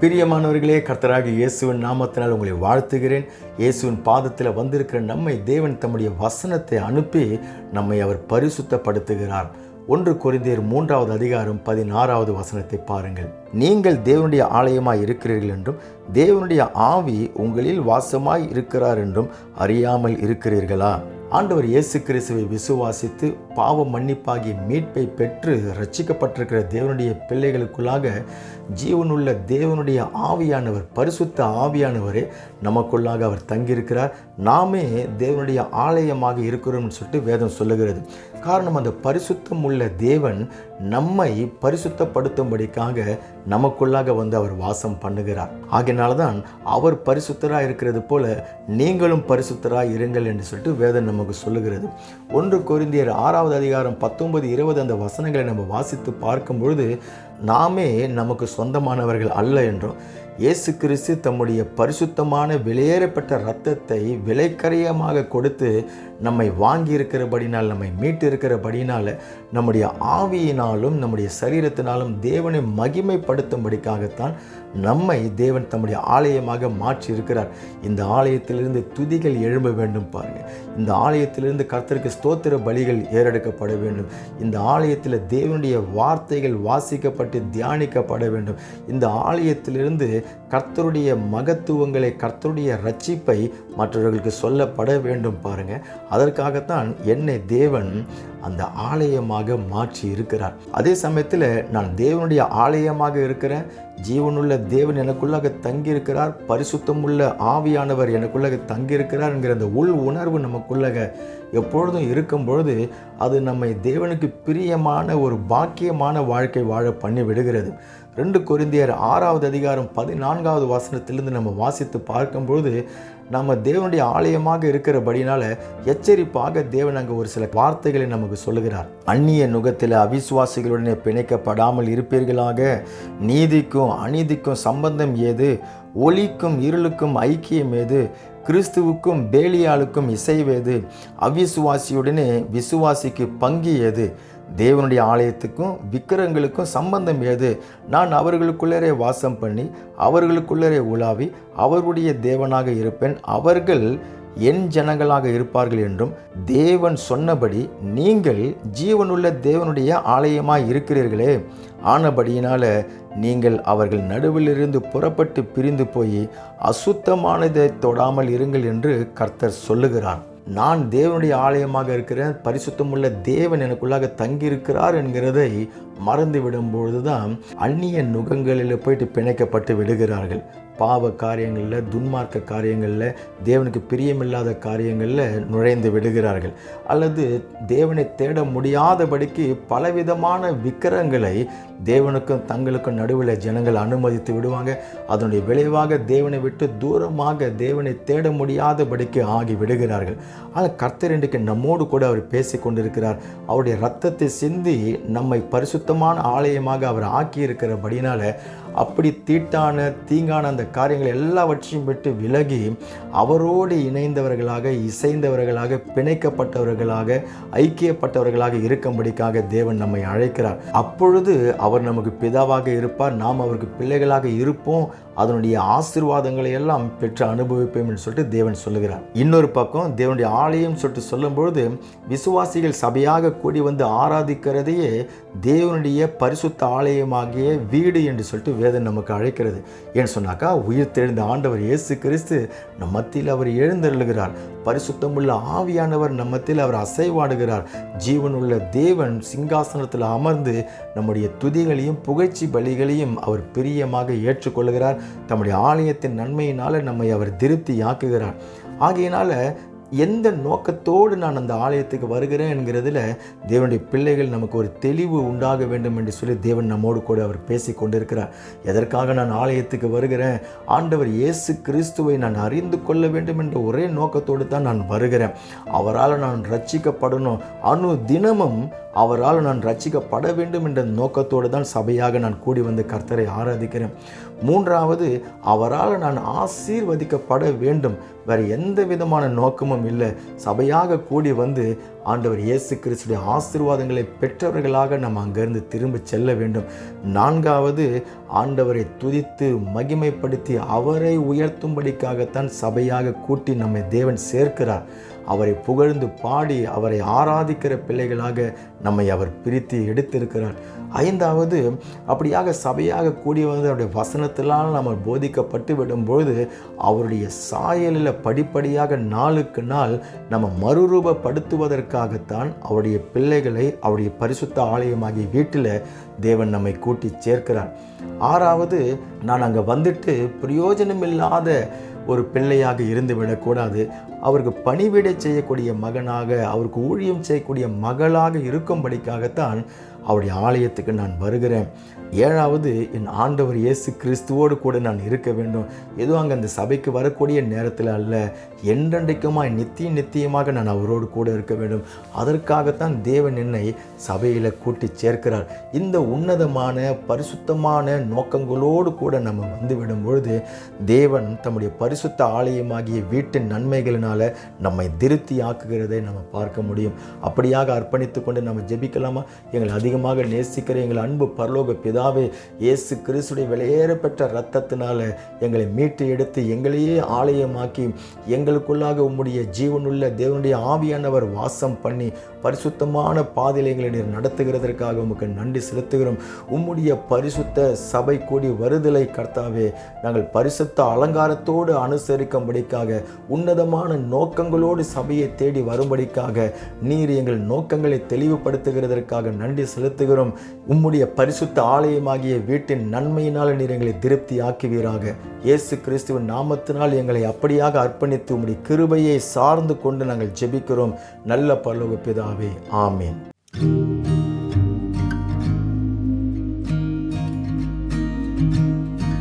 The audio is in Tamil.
பிரியமானவர்களே கர்த்தராக இயேசுவின் நாமத்தினால் உங்களை வாழ்த்துகிறேன். இயேசுவின் பாதத்தில் வந்திருக்கிற நம்மை தேவன் தம்முடைய வசனத்தை அனுப்பி நம்மை அவர் பரிசுத்தப்படுத்துகிறார். ஒன்று கொரிந்தியர் மூன்றாவது அதிகாரம் பதினாறாவது வசனத்தை பாருங்கள். நீங்கள் தேவனுடைய ஆலயமாய் இருக்கிறீர்கள் என்றும் தேவனுடைய ஆவி உங்களில் வாசமாய் இருக்கிறார் என்றும் அறியாமல் இருக்கிறீர்களா? ஆண்டவர் இயேசு கிறிஸ்துவை விசுவாசித்து பாவ மன்னிப்பாகிய மீட்பை பெற்று ரட்சிக்கப்பட்டிருக்கிற தேவனுடைய பிள்ளைகளுக்குள்ளாக ஜீவனுள்ள தேவனுடைய ஆவியானவர் பரிசுத்த ஆவியானவரே நமக்குள்ளாக அவர் தங்கியிருக்கிறார். நாமே தேவனுடைய ஆலயமாக இருக்கிறோம்னு சொல்லிட்டு வேதம் சொல்லுகிறது. காரணம் அந்த பரிசுத்தம் உள்ள தேவன் நம்மை பரிசுத்தப்படுத்தும்படிக்காக நமக்குள்ளாக வந்து அவர் வாசம் பண்ணுகிறார். ஆகையினால தான் அவர் பரிசுத்தராக இருக்கிறது போல நீங்களும் பரிசுத்தராக இருங்கள் என்று சொல்லிட்டு வேதம் நமக்கு சொல்லுகிறது. ஒன்று கொரிந்தியர் ஆறாவது அதிகாரம் பத்தொன்பது இருபது அந்த வசனங்களை நம்ம வாசித்து பார்க்கும் பொழுது நாமே நமக்கு சொந்தமானவர்கள் அல்ல என்றும் இயேசு கிறிஸ்து தம்முடைய பரிசுத்தமான வெளியேறப்பட்ட இரத்தத்தை விலைக்கரையமாக கொடுத்து நம்மை வாங்கி இருக்கிறபடினால் நம்மை மீட்டு இருக்கிறபடினால் நம்முடைய ஆவியினாலும் நம்முடைய சரீரத்தினாலும் தேவனை மகிமைப்படுத்தும்படிக்காகத்தான் நம்மை தேவன் தம்முடைய ஆலயமாக மாற்றி இருக்கிறார் இந்த ஆலயத்திலிருந்து துதிகள் எழும்ப வேண்டும் பாருங்கள் இந்த ஆலயத்திலிருந்து கர்த்தருக்கு ஸ்தோத்திர பலிகள் ஏறெடுக்கப்பட வேண்டும். இந்த ஆலயத்தில் தேவனுடைய வார்த்தைகள் வாசிக்கப்பட்டு தியானிக்கப்பட வேண்டும். இந்த ஆலயத்திலிருந்து கர்த்தருடைய மகத்துவங்களை கர்த்தருடைய ரட்சிப்பை மற்றவர்களுக்கு சொல்லப்பட வேண்டும் பாருங்க. அதற்காகத்தான் என்னை தேவன் அந்த ஆலயமாக மாற்றி இருக்கிறார். அதே சமயத்தில் நான் தேவனுடைய ஆலயமாக இருக்கிறேன் ஜீவனுள்ள தேவன் எனக்குள்ளாக தங்கியிருக்கிறார் பரிசுத்தமுள்ள ஆவியானவர் எனக்குள்ளாக தங்கியிருக்கிறார் என்கிற அந்த உள் உணர்வு நமக்குள்ளாக எப்பொழுதும் இருக்கும் பொழுது அது நம்மை தேவனுக்கு பிரியமான ஒரு பாக்கியமான வாழ்க்கை வாழ பண்ணி விடுகிறது ரெண்டு கொரிந்தியர் ஆறாவது அதிகாரம் பதினான்காவது வாசனத்திலிருந்து நம்ம வாசித்து பார்க்கும்பொழுது நம்ம தேவனுடைய ஆலயமாக இருக்கிறபடினால எச்சரிப்பாக தேவன் அங்கே ஒரு சில வார்த்தைகளை நமக்கு சொல்லுகிறார். அந்நிய நுகத்தில் அவிசுவாசிகளுடனே பிணைக்கப்படாமல் இருப்பீர்களாக? நீதிக்கும் அநீதிக்கும் சம்பந்தம் ஏது? ஒளிக்கும் இருளுக்கும் ஐக்கியம் ஏது? கிறிஸ்துவுக்கும் பேலியாளுக்கும் இசைவேது அவிசுவாசியுடனே விசுவாசிக்கு பங்கு ஏது? தேவனுடைய ஆலயத்துக்கும் விக்கிரங்களுக்கும் சம்பந்தம் ஏது? நான் அவர்களுக்குள்ளரே வாசம் பண்ணி அவர்களுக்குள்ளரே உலாவி அவருடைய தேவனாக இருப்பேன். அவர்கள் என் ஜனங்களாக இருப்பார்கள் என்றும் தேவன் சொன்னபடி நீங்கள் ஜீவனுள்ள தேவனுடைய ஆலயமாக இருக்கிறீர்களே. ஆனபடியினால் நீங்கள் அவர்கள் நடுவிலிருந்து புறப்பட்டு பிரிந்து போய் அசுத்தமானதை தொடாமல் இருங்கள் என்று கர்த்தர் சொல்லுகிறான் நான் தேவனுடைய ஆலயமாக இருக்கிறேன் பரிசுத்தமுள்ள தேவன் எனக்குள்ளாக தங்கியிருக்கிறார் என்கிறதை மறந்து விடும்பொழுது தான் அந்நிய நுகங்களில் போயிட்டு பிணைக்கப்பட்டு விடுகிறார்கள். பாவ காரியங்களில் துன்மார்க்க காரியங்களில் தேவனுக்கு பிரியமில்லாத காரியங்களில் நுழைந்து விடுகிறார்கள். அல்லது தேவனை தேட முடியாதபடிக்கு பலவிதமான விக்கிரங்களை தேவனுக்கும் தங்களுக்கும் நடுவில் ஜனங்கள் அனுமதித்து விடுவாங்க. அதனுடைய விளைவாக தேவனை விட்டு தூரமாக தேவனை தேட முடியாதபடிக்கு ஆகி விடுகிறார்கள். ஆனால் கர்த்தர் இன்றைக்கு நம்மோடு கூட அவர் பேசி கொண்டிருக்கிறார் அவருடைய ரத்தத்தை சிந்தி நம்மை சுத்தமான ஆலயமாக அவர் ஆக்கியிருக்கிறபடினால அப்படி தீட்டான தீங்கான அந்த காரியங்கள் எல்லாவற்றையும் விட்டு விலகி அவரோடு இணைந்தவர்களாக இசைந்தவர்களாக பிணைக்கப்பட்டவர்களாக ஐக்கியப்பட்டவர்களாக இருக்கும்படிக்காக தேவன் நம்மை அழைக்கிறார். அப்பொழுது அவர் நமக்கு பிதாவாக இருப்பார் நாம் அவருக்கு பிள்ளைகளாக இருப்போம். அதனுடைய ஆசீர்வாதங்களை எல்லாம் பெற்று அனுபவிப்போம் என்று சொல்லிட்டு தேவன் சொல்லுகிறார். இன்னொரு பக்கம் தேவனுடைய ஆலயம் சொல்லிட்டு சொல்லும்பொழுது விசுவாசிகள் சபையாக கூடி வந்து ஆராதிக்கிறதையே தேவனுடைய பரிசுத்த ஆலயமாகிய வீடு என்று சொல்லிட்டு வேதம் நமக்கு அழைக்கிறது. ஏன்னு சொன்னாக்கா உயிர் தெழுந்த ஆண்டவர் இயேசு கிறிஸ்து நம் மத்தியில் அவர் எழுந்தருளுகிறார். பரிசுத்தமுள்ள ஆவியானவர் நம் மத்தியில் அவர் அசைவாடுகிறார். ஜீவனுள்ள தேவன் சிங்காசனத்தில் அமர்ந்து நம்முடைய துதிகளையும் புகழ்ச்சி பலிகளையும் அவர் பிரியமாக ஏற்றுக்கொள்கிறார். தம்முடைய ஆலயத்தின் நன்மையினால் நம்மை அவர் திருப்தி ஆக்குகிறார் ஆகையினால எந்த நோக்கத்தோடு நான் அந்த ஆலயத்துக்கு வருகிறேன் என்கிறதுல தேவனுடைய பிள்ளைகள் நமக்கு ஒரு தெளிவு உண்டாக வேண்டும் என்று சொல்லி தேவன் நம்மோடு கூட அவர் பேசி கொண்டிருக்கிறார். எதற்காக நான் ஆலயத்துக்கு வருகிறேன்? ஆண்டவர் இயேசு கிறிஸ்துவை நான் அறிந்து கொள்ள வேண்டும் என்ற ஒரே நோக்கத்தோடு தான் நான் வருகிறேன். அவரால் நான் ரட்சிக்கப்படணும். அணு தினமும் அவரால் நான் ரட்சிக்கப்பட வேண்டும் என்ற நோக்கத்தோடு தான் சபையாக நான் கூடி வந்து கர்த்தரை ஆராதிக்கிறேன். மூன்றாவது அவரால் நான் ஆசீர்வதிக்கப்பட வேண்டும். வேறு எந்த விதமான நோக்கமும் இல்லை. சபையாக கூடி வந்து ஆண்டவர் இயேசு கிறிஸ்துடைய ஆசீர்வாதங்களை பெற்றவர்களாக நாம் அங்கிருந்து திரும்ப செல்ல வேண்டும். நான்காவது ஆண்டவரை துதித்து மகிமைப்படுத்தி அவரை உயர்த்தும்படிக்காகத்தான் சபையாக கூட்டி நம்மை தேவன் சேர்க்கிறார். அவரை புகழ்ந்து பாடி அவரை ஆராதிக்கிற பிள்ளைகளாக நம்மை அவர் பிரித்து எடுத்திருக்கிறார். ஐந்தாவது அப்படியாக சபையாக கூடி வந்து அவருடைய வசனத்தினால் நம்ம போதிக்கப்பட்டு விடும்பொழுது அவருடைய சாயலில் படிப்படியாக நாளுக்கு நாள் நம்ம மறுரூபப்படுத்துவதற்காகத்தான் அவருடைய பிள்ளைகளை அவருடைய பரிசுத்த ஆலயமாகிய வீட்டில் தேவன் நம்மை கூட்டி சேர்க்கிறார். ஆறாவது நான் அங்கே வந்துட்டு பிரயோஜனமில்லாத ஒரு பிள்ளையாக இருந்து விடக்கூடாது அவருக்கு பணிவிடை செய்யக்கூடிய மகனாக அவருக்கு ஊழியம் செய்யக்கூடிய மகளாக இருக்கும்படிக்காகத்தான் அவருடைய ஆலயத்துக்கு நான் வருகிறேன். ஏழாவது என் ஆண்டவர் இயேசு கிறிஸ்துவோடு கூட நான் இருக்க வேண்டும். ஏதோ அங்கே அந்த சபைக்கு வரக்கூடிய நேரத்தில் அல்ல என்றென்றைக்குமாய் நித்திய நித்தியமாக நான் அவரோடு கூட இருக்க வேண்டும். அதற்காகத்தான் தேவன் என்னை சபையில் கூட்டி சேர்க்கிறார். இந்த உன்னதமான பரிசுத்தமான நோக்கங்களோடு கூட நம்ம வந்து விடும் பொழுது தேவன் தம்முடைய பரிசுத்த ஆலயமாகிய வீட்டின் நன்மைகளினால் நம்மை திருப்தி ஆக்குகிறதை நம்ம பார்க்க முடியும். அப்படியாக அர்ப்பணித்து கொண்டு நம்ம ஜெபிக்கலாமா? எங்களை அதிகமாக நேசிக்கிற எங்கள் அன்பு பரலோக பிதாவே இயேசு கிறிஸ்துடைய வெளியேறப்பெற்ற இரத்தத்தினால எங்களை மீட்டு எடுத்து எங்களையே ஆலயமாக்கி எங்களுக்குள்ளாக உம்முடைய ஜீவனுள்ள தேவனுடைய ஆவியானவர் வாசம் பண்ணி பரிசுத்தமான பாதையில் எங்களை நீர் நடத்துகிறதற்காக உமக்கு நன்றி செலுத்துகிறோம். உம்முடைய பரிசுத்த சபை கூடி வருதலை கர்த்தாவே நாங்கள் பரிசுத்த அலங்காரத்தோடு அனுசரிக்கும்படிக்காக உன்னதமான நோக்கங்களோடு சபையை தேடி வரும்படிக்காக நீர் எங்கள் நோக்கங்களை தெளிவுபடுத்துகிறதற்காக நன்றி செலுத்துகிறோம். உம்முடைய பரிசுத்த ஆலயமாகிய வீட்டின் நன்மையினால் நீர் எங்களை திருப்தி ஆக்குவீராக இயேசு கிறிஸ்துவின் நாமத்தினால் எங்களை அப்படியாக அர்ப்பணித்து உம்முடைய கிருபையை சார்ந்து கொண்டு நாங்கள் ஜெபிக்கிறோம். நல்ல பரலோக பிதாவே ஆமேன்.